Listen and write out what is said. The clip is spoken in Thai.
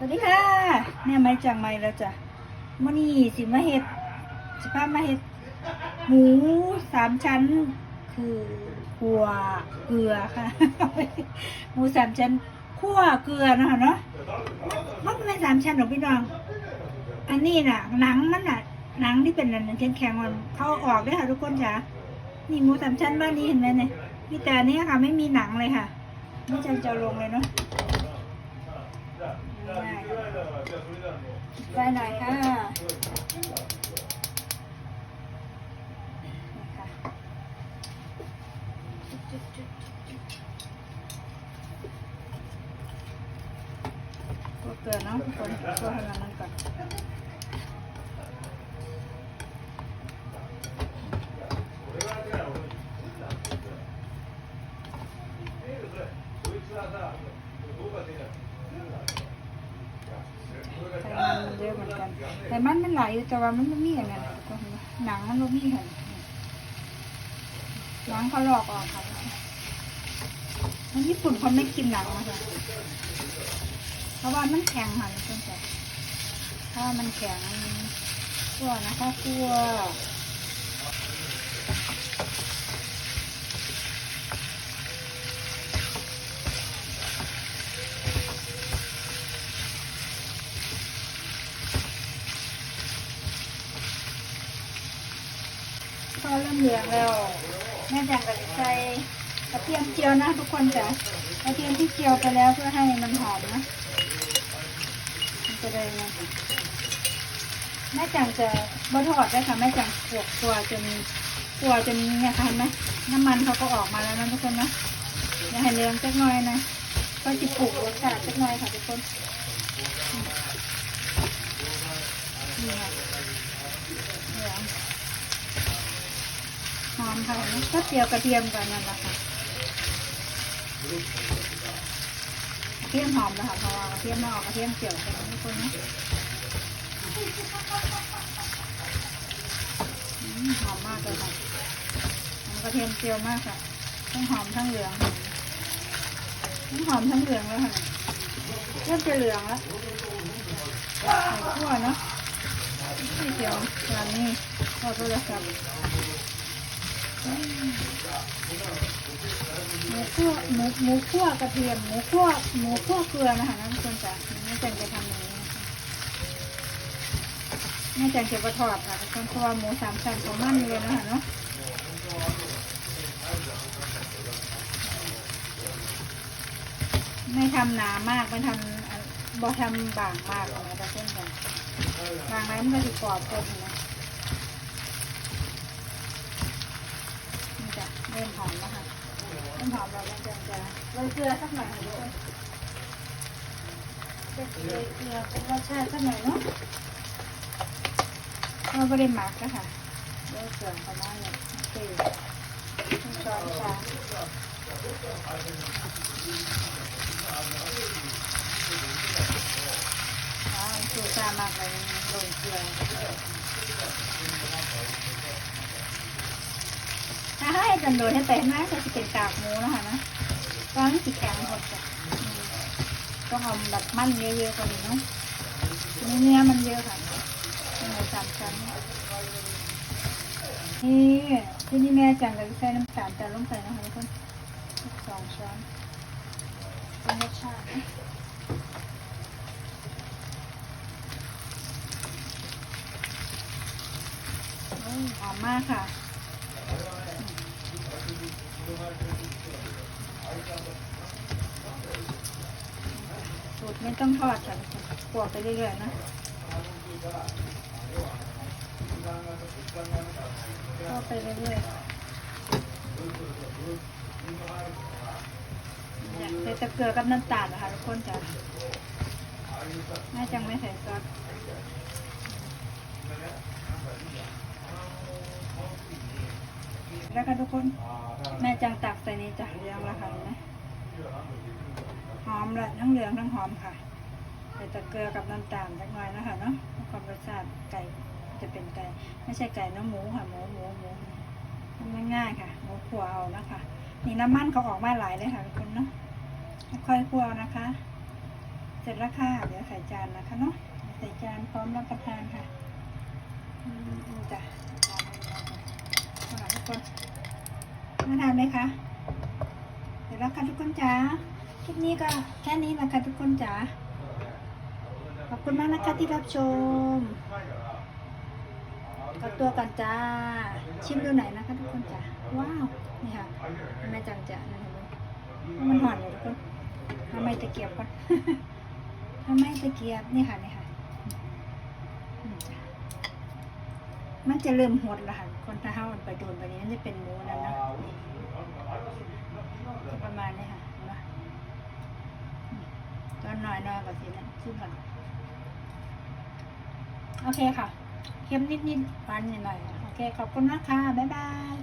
สวัสดีค่ะเนี่ยไม่จังไม่แล้วจ้ะมื่อนี้สิมาเฮ็ดสิพามาเฮ็ด หมูสามชั้น คือขัวเกลือค่ะ หมูสามชั้นคั่วเกลือนะคะเนาะมันไม่เป็นสามชั้นหรอกพี่น้อง อันนี้น่ะ หนังมันน่ะ หนังที่เป็นอันแข็งๆมันเขาอาออกด้วยค่ะทุกคนจ้ะนี่หมูสามชั้นบ้านนี้เห็นไหมเนี่ยมีแต่อันนี้ค่ะ ไม่มีหนังเลยค่ะไม่จังจะเอาลงเลยเนาะ ไปหน่อยค่ะนี่ค่ะตัวเกลือเนาะทุกคนตัวให้มันนั่นก่อน ไขมันเยอะเหมือนกันไมันมันหลายอยู่แต่ว่ามันไม่มีอย่างนั้นทุกคนหนังมันไม่มีค่ะหนังเขาหลอกออกค่ะมันญี่ปุ่นเขาไม่กินหนังนะคะเพราะว่ามันแข็งค่ะทุกคนถ้ามันแข็งคั่วนะคะคั่ว ริ่มเหลืองแล้วแม่จังก็จะใส่กระเทียมเจียวนะทุกคนจ้ะกระเทียมที่เจียวไปแล้วเพื่อให้มันหอมนะมันจะได้นะแม่จังจะบดทอดได้ค่ะแม่จังขวกตัวจนตัวจนเนี่ยค่ะเห็นไหมน้ำมันเขาก็ออกมาแล้วนะทุกคนนะอย่าให้เหลืองจักหน่อยนะก็จะปลูกรสชาติจักหน่อยค่ะทุกคนนี่ค่ะเหลือง หอม ค่ะก็เจียวกระเทียมกันนั่นแหละค่ะกระเทียมหอมนะคะเพราะว่ากระเทียมนอกกระเทียมเจียวกันทุกคนนะหอมมากเลยค่ะกระเทียมเจียวมากค่ะทั้งหอมทั้งเหลืองทั้งหอมทั้งเหลืองแล้วค่ะเริ่มจะเหลืองแล้วใส่ขั้วเนาะนี่เจียวร้านนี้ขอโทรศัพท์ หมูคั่วหมูหมูคั่วกระเทียมหมูคั่วหมูคั่วเกลือนะคะน้ำคนจ๋าแม่จันจะทำอย่างนี้นะคะแม่จันจะประทอดค่ะทุกคนเพราะว่าหมูสามชั้นของมันเลยนะคะเนาะไม่ทำหนามากไม่ทำบ่ทำบางมากนะทุกคนจ้ะบางแล้วมันก็จะกรอบกินนะนี่จ้ะเริ่มหอมแล้วค่ะต้นหอมเราจะจะโรยเกลือสักหน่อยค่ะทุกคนจะโรยเกลือเป็นรสชาติสักหน่อยเนาะเราไม่ได้หมักนะคะโรยเกลือประมาณนี้โอเคขึ้นช้อนชาว้าวสูตรชามากเลยโรยเกลือ ให้จันโดดให้เป็นนะจะเป็นกากหมูนะคะนะตอนนี้สีแข็งหมดจ้ะอืมต้องเอาแบบมันเยอะๆกว่านี้เนาะเนื้อมันเยอะค่ะเป็นหมูสามชั้นนี่ที่นี่แม่จังเลยใส่น้ำตาลแต่ลงไปนะคะทุกคนสองช้อนเป็นรสชาตินะหอมมากค่ะ สูตรไม่ต้องทอดค่ะปวกไปเรื่อยๆนะทอดไปเรื่อยๆใส่ตะเกียบกับน้ำตาลนะคะทุกคนจ้ะแม่จังไม่ใส่ซอส แล้วค่ะทุกคน แม่จังตักใส่ในจานเรียงละค่ะเห็นไหอมละทั้งเหลืองทั้งหอมค่ะใส่ตะเกียบกับน้ำตาลสักหน่อยนะคะเนาะความรสชาติไก่จะเป็นไก่ไม่ใช่ไก่เน้ำหมูค่ะหมูหมูหมูมันง่ายๆค่ะหมูขัวเอานะคะนี่น้ำมันเขาออกมาหลายเลยค่ะทุกคนเนาะค่อยๆคั่วนะคะ เสร็จแล้วค่ะเดี๋ยวใส่จานนะคะเนาะใส่จานพร้อมรับประทานค่ะจ้ะ ทุกคนมาทานไหมคะเสร็จแล้วค่ะทุกคนจ๋าคลิปนี้ก็แค่นี้นะคะทุกคนจ๋าขอบคุณมากนะคะที่รับชมกับตัวกันจ้า ชิมดูไหนนะคะทุกคนจ๋าว้าว นี่ค่ะแม่จังจะนะเห็นไหมมันหอนอยู่ทุกคนทำไมตะเกียบก่อนทำไมตะเกียบนี่ค่ะนี่ค่ะอืมจ้ะ มันจะเริ่มหดละค่ะคนถ้าห้ามันไปโดนไปนี้มันจะเป็นหมูนั่นนะประมาณนี้ค่ะนไหมอืมตอนหน่อยหน่อยก่อนสินะซึ่งก่อนโอเคค่ะเค็มนิดๆหวานหน่อยๆโอเค ขอบคุณมากค่ะบ๊ายบาย